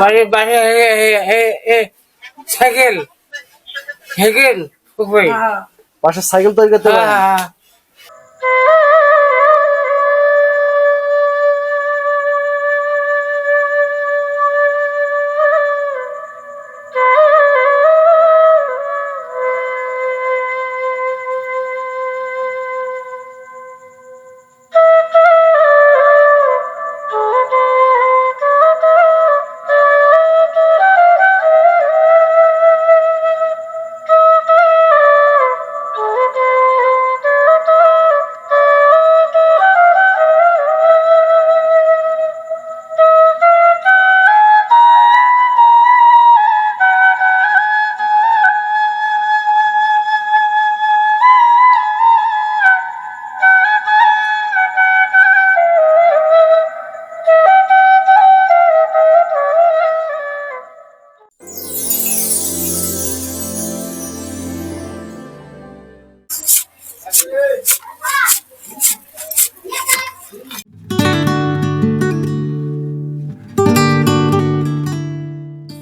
বাড়ি বাইরে cycle. Cycle? বাসার সাইকেল তৈরি করতে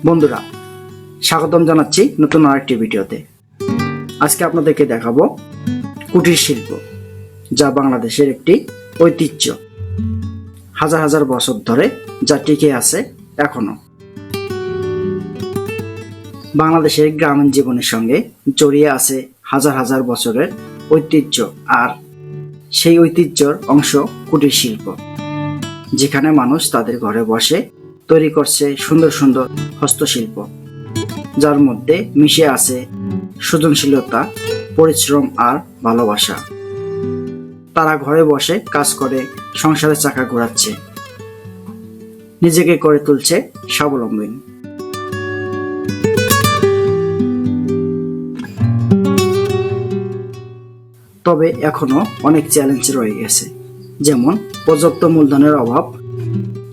বন্ধুরা, স্বাগতম জানাচ্ছি নতুন আরেকটি ভিডিওতে। আজকে আপনাদেরকে দেখাবো কুটির শিল্প, যা বাংলাদেশের একটি ঐতিহ্য। হাজার হাজার বছর ধরে যা টিকে আছে এখনও। বাংলাদেশের গ্রামীণ জীবনের সঙ্গে জড়িয়ে আছে হাজার হাজার বছরের ঐতিহ্য আর সেই ঐতিহ্যর অংশ কুটির শিল্প, যেখানে মানুষ তাদের ঘরে বসে তৈরি করছে সুন্দর সুন্দর হস্তশিল্প, যার মধ্যে মিশে আছে সৃজনশীলতা, পরিশ্রম আর ভালোবাসা। তারা ঘরে বসে কাজ করে সংসারের চাকা ঘোরাচ্ছে। নিজেকে করে তুলছে স্বাবলম্বী। তবে এখনও অনেক চ্যালেঞ্জ রয়ে গেছে। যেমন পর্যাপ্ত মূলধনের অভাব,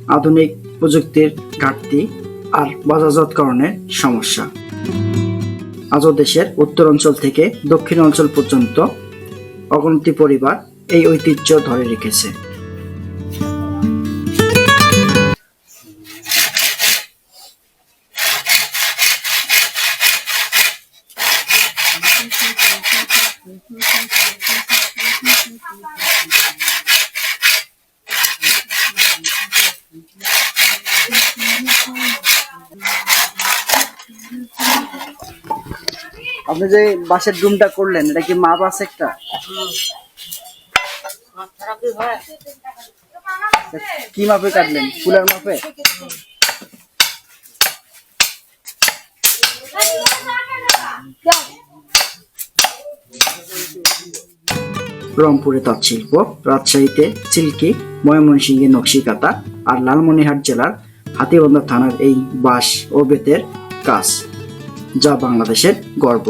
আধুনিক প্রযুক্তির ঘাটতি আর বাজারজাতকরণের সমস্যা। আজও দেশের উত্তর অঞ্চল থেকে দক্ষিণ অঞ্চল পর্যন্ত অগণতি পরিবার এই ঐতিহ্য ধরে রেখেছে। আপনি যে বাঁশের ডুমটা করলেন, এটা কি মাপ আছে একটা? কি মাপে কাটলেন? ফুলের মাপে? রংপুরে তাঁতশিল্প রাজশাহীতে চিল্কি ময়মনসিংহে নকশিকাতা আর লালমনিরহাট জেলার হাতিবান্ধা থানার এই বাঁশ ও বেতের কাজ। যা বাংলাদেশের গর্ব।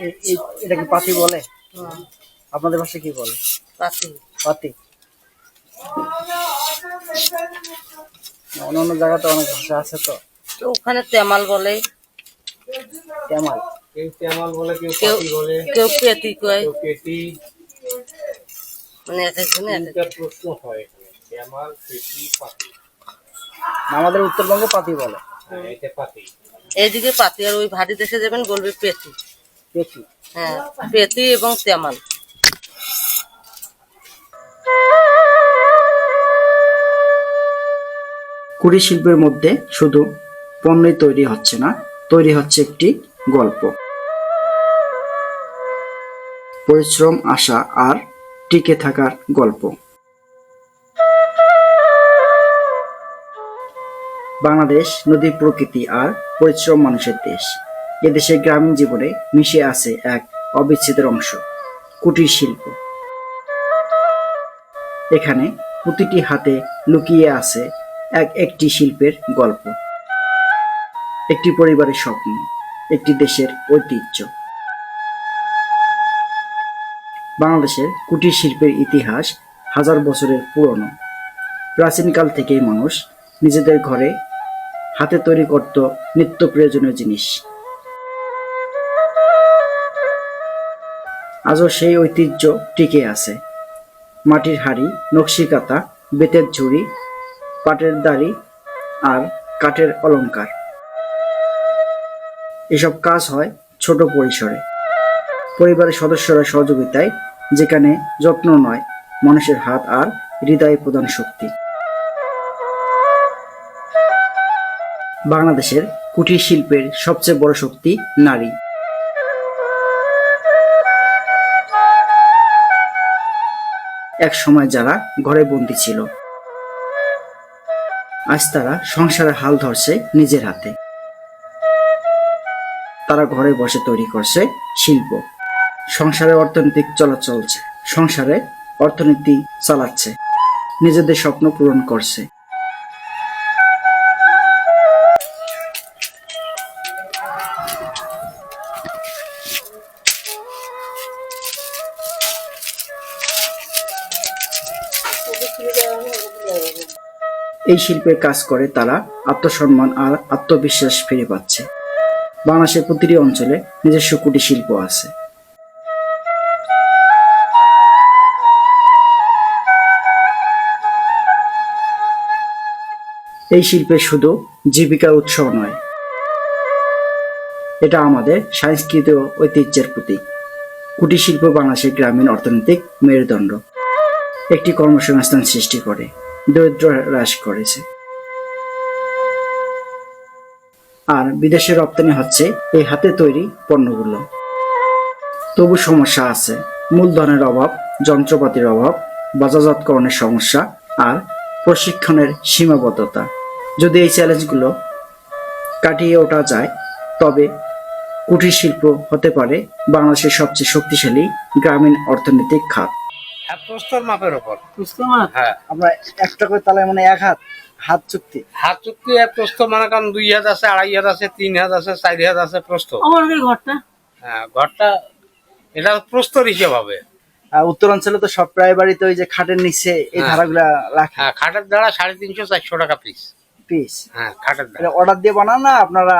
এ- এ- এটা কি পাতি বলে? আপনাদের ভাষায় কি বলে? পাতি পাতি অন্য অন্য জায়গাতে অনেক ভাষা আছে তো। তো ওখানে তেমাল বলে। তেমাল। কেউ তেমাল বলে কেউ কেউ পাতি বলে কেউ পেতি কয়। কেউ পেটি। মানে এক একজনে এক এক- প্রশ্ন হয় এখানে তেমাল পেটি পাতি আমাদের উত্তরবঙ্গে পাতি বলে। হ্যাঁ এটা পাতি এইদিকে পাতি আর ওই ভারী দেশে যাবেন বলবে পেতি পেটি। হ্যাঁ পেতি এবং তেমাল। কুড়ি শিল্পের মধ্যে শুধু পণ্যই তৈরি হচ্ছে না, তৈরি হচ্ছে একটি গল্প। পরিশ্রম, আশা আর টিকে থাকার গল্প। বাংলাদেশ নদী প্রকৃতি আর পরিশ্রম মানুষের দেশ। এদেশে গ্রামীণ জীবনে মিশে আছে এক অবিচ্ছেদের অংশ, কুটির শিল্প। এখানে প্রতিটি হাতে লুকিয়ে আছে এক একটি শিল্পের গল্প। একটি পরিবারের স্বপ্ন, একটি দেশের ঐতিহ্য। বাংলাদেশের কুটির শিল্পের ইতিহাস হাজার বছরের পুরনো। প্রাচীনকাল থেকেই মানুষ নিজেদের ঘরে হাতে তৈরি করত নিত্য প্রয়োজনীয় জিনিস। আজও সেই ঐতিহ্য টিকে আছে। মাটির হাড়ি, নকশি কাতা বেতের ঝুড়ি পাটের দাড়ি আর কাঠের অলংকার। এসব কাজ হয় ছোট পরিসরে। পরিবারের সদস্যরা সহযোগিতায়, যেখানে যত্ন নয়, মানুষের হাত আর হৃদয় প্রদান শক্তি। বাংলাদেশের কুটির শিল্পের সবচেয়ে বড় শক্তি নারী। এক সময় যারা ঘরে বন্দি ছিল আজ তারা সংসারের হাল ধরছে নিজের হাতে। তারা ঘরে বসে তৈরি করছে শিল্প। সংসারে অর্থনৈতিক চলা চলছে। সংসারে অর্থনীতি চালাচ্ছে। নিজেদের স্বপ্ন পূরণ করছে। এই শিল্পের কাজ করে তারা আত্মসম্মান আর আত্মবিশ্বাস ফিরে পাচ্ছে। বাংলাদেশের প্রতিটি অঞ্চলে নিজস্ব কুটির শিল্প আছে। এই শিল্পে শুধু জীবিকার উৎস নয়, এটা আমাদের সংস্কৃতি ও ঐতিহ্যের প্রতীক। কুটির শিল্প বাংলাদেশের গ্রামীণ অর্থনৈতিক মেরুদণ্ড একটি কর্মসংস্থান সৃষ্টি করে। দরিদ্র হ্রাস করেছে। আর বিদেশে রপ্তানি হচ্ছে এই হাতে তৈরি পণ্যগুলো। তবু সমস্যা আছে। মূলধনের অভাব, যন্ত্রপাতির অভাব, বাজারজাতকরণের সমস্যা আর প্রশিক্ষণের সীমাবদ্ধতা। যদি এই চ্যালেঞ্জগুলো কাটিয়ে ওঠা যায়, তবে কুটির শিল্প হতে পারে বাংলাদেশের সবচেয়ে শক্তিশালী গ্রামীণ অর্থনৈতিক খাত। হ্যাঁ প্রস্তর মাপের ওপর বুঝতে পারছেন হ্যাঁ। আমরা একটা করে তালে মানে এক হাত হাত চুক্তি। হাত চুক্তি এক প্রস্থ মনে করেন দুই হাত আছে আড়াই হাত আছে তিন হাত আছে চার হাত আছে প্রস্থ আমার ঘরটা। হ্যাঁ ঘরটা এটা প্রস্তর হিসেব হবে। আর উত্তরাঞ্চলে তো সব প্রায় বাড়িতে ওই যে খাটের নিচে এই হ্যাঁ। ধারাগুলা রাখে। হ্যাঁ খাটের দ্বারা সাড়ে তিনশো চারশো টাকা পিস পিস হ্যাঁ খাটের দ্বারা। অর্ডার দিয়ে বানান না আপনারা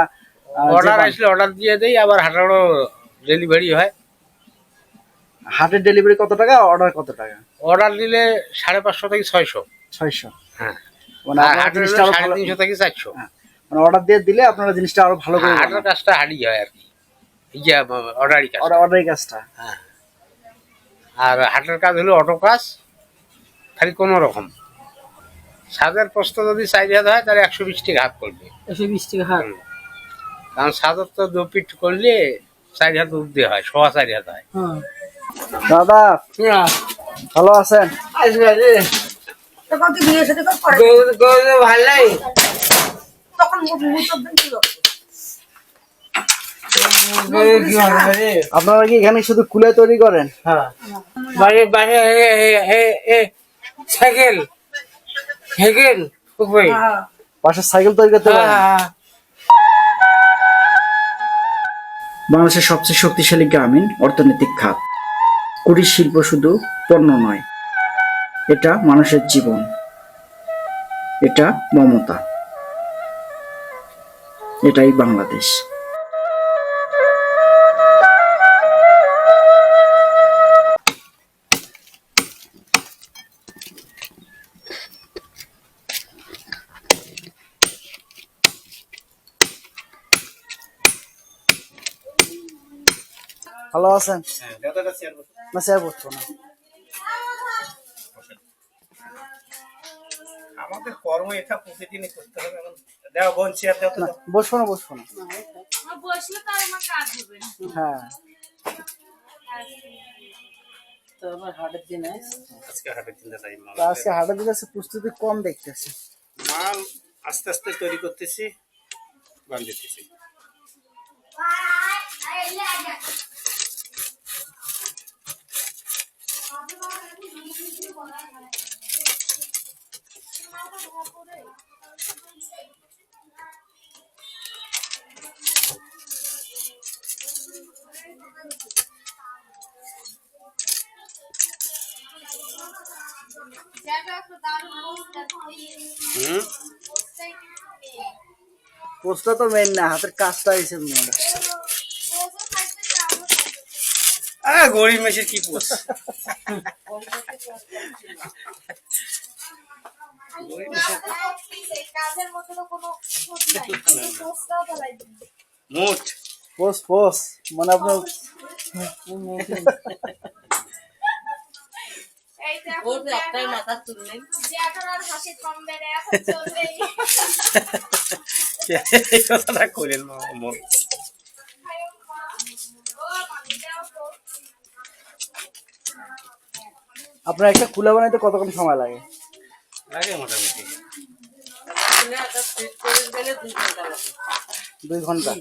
অর্ডার আসলে অর্ডার দিয়ে দেই আবার হাটারও ডেলিভারি হয়। হাটের ডেলিভারি কত টাকা অর্ডার কত টাকা? অর্ডার দিলে সাড়ে পাঁচশো থেকে ছয়শো। ছয়শো। হ্যাঁ। মানে হাটের জিনিসটা আরও সাড়ে ভালো- তিনশো থেকে চারশো। হ্যাঁ, মানে অর্ডার দিয়ে দিলে আপনারা জিনিসটা আরও ভালো করে হ্যাঁ, হাটের কাজটা হাড়ি হয় আর কি। এই যে অর্ডারই কাজ। অর্ডারের কাজটা। হ্যাঁ। আর হাটের কাজ হলো অটো কাজ খালি কোনো রকম। সাদের প্রস্ত যদি চার হাত হয় তাহলে একশো বিশ টাকা হাত করবে। একশো বিশ টাকা হাত হুম। কারণ সাদের তো দু পিট করলে চারি হাত উঠতে হয় সোয়া চারি হাত হয়। হ্যাঁ। দাদা ভালো আছেন? আপনারা কি এখানে শুধু কুলে তৈরি করেন? বাড়ি বাড়ি সাইকেল। সাইকেল খুবই সাইকেল তৈরি করতে পারেন। বাংলাদেশের সবচেয়ে শক্তিশালী গ্রামীণ অর্থনৈতিক খাত। কুটির শিল্প শুধু পণ্য নয় এটা মানুষের জীবন এটা মমতা এটাই বাংলাদেশ। ভালো আছেন? না স্যার বলছো না। আমাদের কর্ম এটা প্রতিদিনই করতে হবে দেওয়া বোন চেয়ার দেওয়া না বসবো না বসবো না। বসলে তো আর আমার কাজ হবে না। হ্যাঁ। তো আবার হাটের দিন আছে। আজকে হাটের দিনটা তাই আজকে হাটের দিকে আছে প্রস্তুতি কম দেখতেছে। মাল আস্তে আস্তে তৈরি করতেছি বান্ধিতেছি হুম हम्म? पोस्ट तो मेन ना हाथ कस्ट आई গরিব মেসের কি পোষ? কাজের মধ্যে তো কোনো ক্ষতি নাই কিন্তু পোস্টটাও ফেলাই দিন মোট পোস্ট পোস্ট মানে আপনার এই তো ওর এখন তো একটাই মাথা চুল নেই যে এখন আর হাসি কমবে না এখন চলবেই এই কথাটা করেন মন ও মামি দাও তো আপনার একটা কুলা বানাইতে কতক্ষণ সময় লাগে? লাগে মোটামুটি। দুই ঘণ্টা।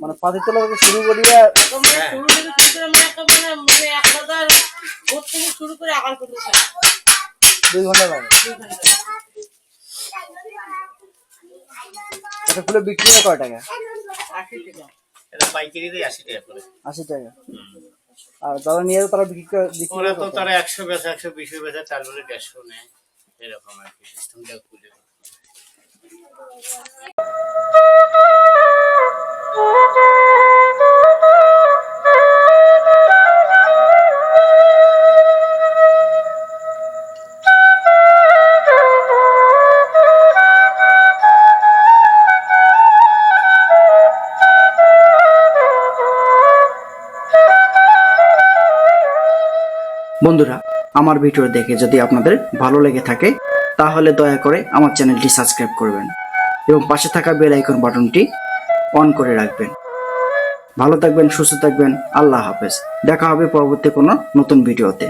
মানে পাতির তলা থেকে শুরু করিয়া শুরু করে শুরু করে করতে দুই ঘণ্টা লাগে। এটা খুলে বিক্রি হয় কয় টাকা? আশি টাকা। এটা পাইকারি আশি টাকা করে। আশি টাকা। আর যারা নিয়ে তারা বিক্রি করে বিক্রি ওরা তো তারা একশো বেচা একশো বিশ বেচা তার বলে দেড়শো নেয়। এরকম আর কি সিস্টেমটা খুলে বন্ধুরা, আমার ভিডিও দেখে যদি আপনাদের ভালো লেগে থাকে, তাহলে দয়া করে আমার চ্যানেলটি সাবস্ক্রাইব করবেন এবং পাশে থাকা বেল আইকন বাটনটি অন করে রাখবেন। ভালো থাকবেন, সুস্থ থাকবেন, আল্লাহ হাফেজ। দেখা হবে পরবর্তী কোনো নতুন ভিডিওতে।